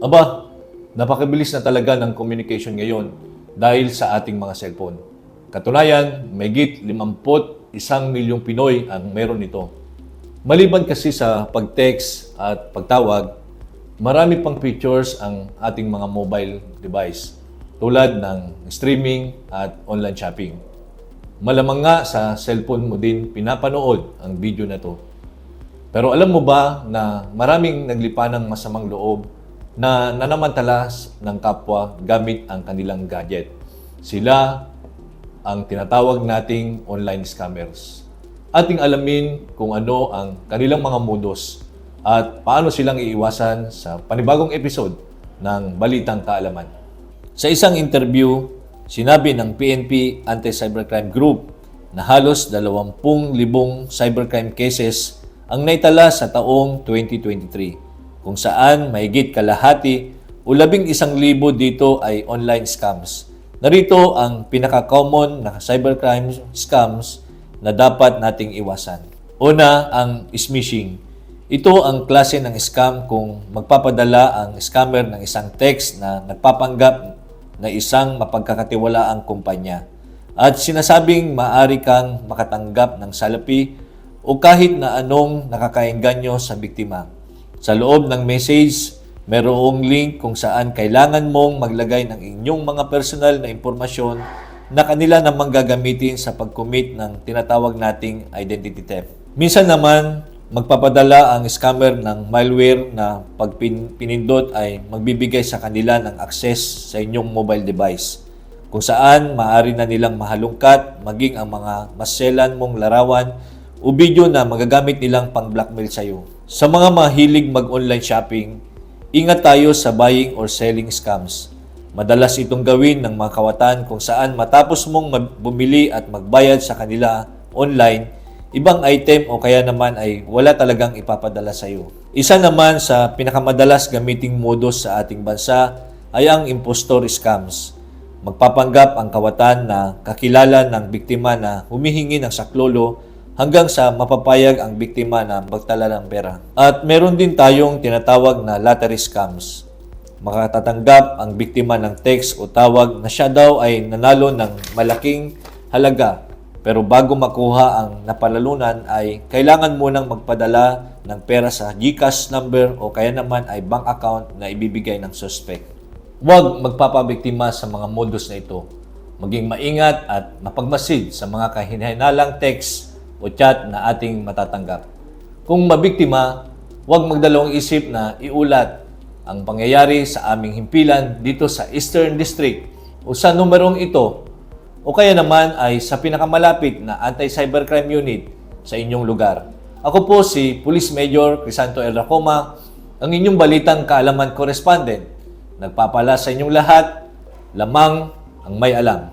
Aba, napakabilis na talaga ng communication ngayon dahil sa ating mga cellphone. Katunayan, may git 51 milyong Pinoy ang meron nito. Maliban kasi sa pag-text at pagtawag, marami pang features ang ating mga mobile device tulad ng streaming at online shopping. Malamang nga sa cellphone mo din pinapanood ang video na to. Pero alam mo ba na maraming naglipa ng masamang loob na nanamantala ng kapwa gamit ang kanilang gadget. Sila ang tinatawag nating online scammers. Ating alamin kung ano ang kanilang mga modus at paano silang iiwasan sa panibagong episode ng Balitang Kaalaman. Sa isang interview, sinabi ng PNP Anti-Cybercrime Group na halos 20,000 cybercrime cases ang naitala sa taong 2023, kung saan mahigit kalahati o labing isang libo dito ay online scams. Narito ang pinaka-common na cybercrime scams na dapat nating iwasan. Una, ang smishing. Ito ang klase ng scam kung magpapadala ang scammer ng isang text na nagpapanggap na isang mapagkakatiwalaang kumpanya at sinasabing maaari kang makatanggap ng salapi o kahit na anong nakakainganyo sa biktima. Sa loob ng message, merong link kung saan kailangan mong maglagay ng inyong mga personal na impormasyon na kanila namang gagamitin sa pag-commit ng tinatawag nating identity theft. Minsan naman, magpapadala ang scammer ng malware na pag pin- pinindot ay magbibigay sa kanila ng access sa inyong mobile device kung saan maaari na nilang mahalungkat maging ang mga maselan mong larawan o video na magagamit nilang pang-blackmail sa iyo. Sa mga mahilig mag-online shopping, ingat tayo sa buying or selling scams. Madalas itong gawin ng mga kawatan kung saan matapos mong bumili at magbayad sa kanila online, ibang item o kaya naman ay wala talagang ipapadala sa iyo. Isa naman sa pinakamadalas gamiting modus sa ating bansa ay ang impostor scams. Magpapanggap ang kawatan na kakilala ng biktima na humihingi ng saklolo hanggang sa mapapayag ang biktima na magtala ng pera. At meron din tayong tinatawag na lottery scams. Makatatanggap ang biktima ng text o tawag na siya daw ay nanalo ng malaking halaga pero bago makuha ang napalalunan ay kailangan munang magpadala ng pera sa GCash number o kaya naman ay bank account na ibibigay ng suspect. Huwag magpapabiktima sa mga modus na ito. Maging maingat at mapagmasid sa mga kahinahinalang text o chat na ating matatanggap. Kung mabiktima, huwag magdalawang isip na iulat ang pangyayari sa aming himpilan dito sa Eastern District o sa numerong ito o kaya naman ay sa pinakamalapit na Anti-Cybercrime Unit sa inyong lugar. Ako po si Police Major Crisanto El Racoma, ang inyong balitang kaalaman correspondent. Nagpapala sa inyong lahat, lamang ang may alam.